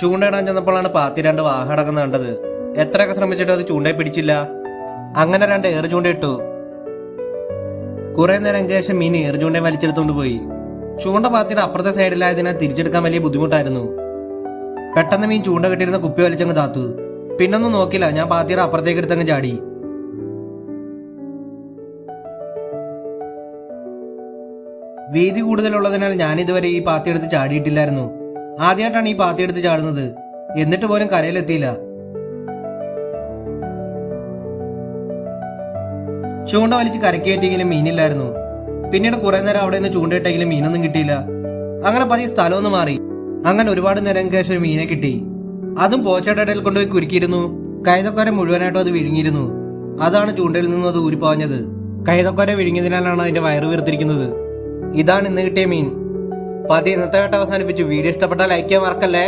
ചൂണ്ടയിടാൻ ചെന്നപ്പോഴാണ് പാത്തി രണ്ട് വാഹ അടക്കുന്ന കണ്ടത്. എത്രയൊക്കെ ശ്രമിച്ചിട്ടും അത് ചൂണ്ടയെ പിടിച്ചില്ല. അങ്ങനെ രണ്ട് ഏറ് ചൂണ്ടയിട്ടു കുറെ നേരം ശേഷം മീൻ ഏറ് ചൂണ്ടയെ വലിച്ചെടുത്തോണ്ട് പോയി. ചൂണ്ട പാത്തിയുടെ അപ്പുറത്തെ സൈഡിലായതിനാൽ തിരിച്ചെടുക്കാൻ വലിയ ബുദ്ധിമുട്ടായിരുന്നു. പെട്ടെന്ന് മീൻ ചൂണ്ട കെട്ടിയിരുന്ന കുപ്പി വലിച്ചങ്ങ് താത്തു. പിന്നൊന്നും നോക്കില്ല ഞാൻ പാത്തിയുടെ അപ്പുറത്തേക്ക് എടുത്തങ്ങ് ചാടി. വീതി കൂടുതലുള്ളതിനാൽ ഞാൻ ഇതുവരെ ഈ പാത്തി എടുത്ത് ചാടിയിട്ടില്ലായിരുന്നു. ആദ്യമായിട്ടാണ് ഈ പാത്തി എടുത്ത് ചാടുന്നത്. എന്നിട്ട് പോലും കരയിലെത്തിയില്ല ചൂണ്ട വലിച്ച് കരക്കേറ്റെങ്കിലും മീനില്ലായിരുന്നു. പിന്നീട് കുറെ നേരം അവിടെ നിന്ന് ചൂണ്ടയിട്ടെങ്കിലും മീനൊന്നും കിട്ടിയില്ല. അങ്ങനെ പതിയെ സ്ഥലമൊന്നും മാറി. അങ്ങനെ ഒരുപാട് നേരം കേശം ഒരു മീനെ കിട്ടി. അതും പോച്ചയുടെ കൊണ്ടുപോയി കുരുക്കിയിരുന്നു. കൈതക്കൊര മുഴുവനായിട്ടും അത് വിഴുങ്ങിയിരുന്നു. അതാണ് ചൂണ്ടയിൽ നിന്നും അത് ഊരിപ്പാഞ്ഞത്. കൈതക്കൊര വിഴുങ്ങിയതിനാലാണ് അതിന്റെ വയറ് വീർത്തിരിക്കുന്നത്. ഇതാണ് ഇന്ന് കിട്ടിയ മീൻ. പതി ഇന്നത്തെ ഘട്ടം അവസാനിപ്പിച്ചു. വീഡിയോ ഇഷ്ടപ്പെട്ടാൽ ലൈക്ക് ചെയ്യാൻ മറക്കല്ലേ?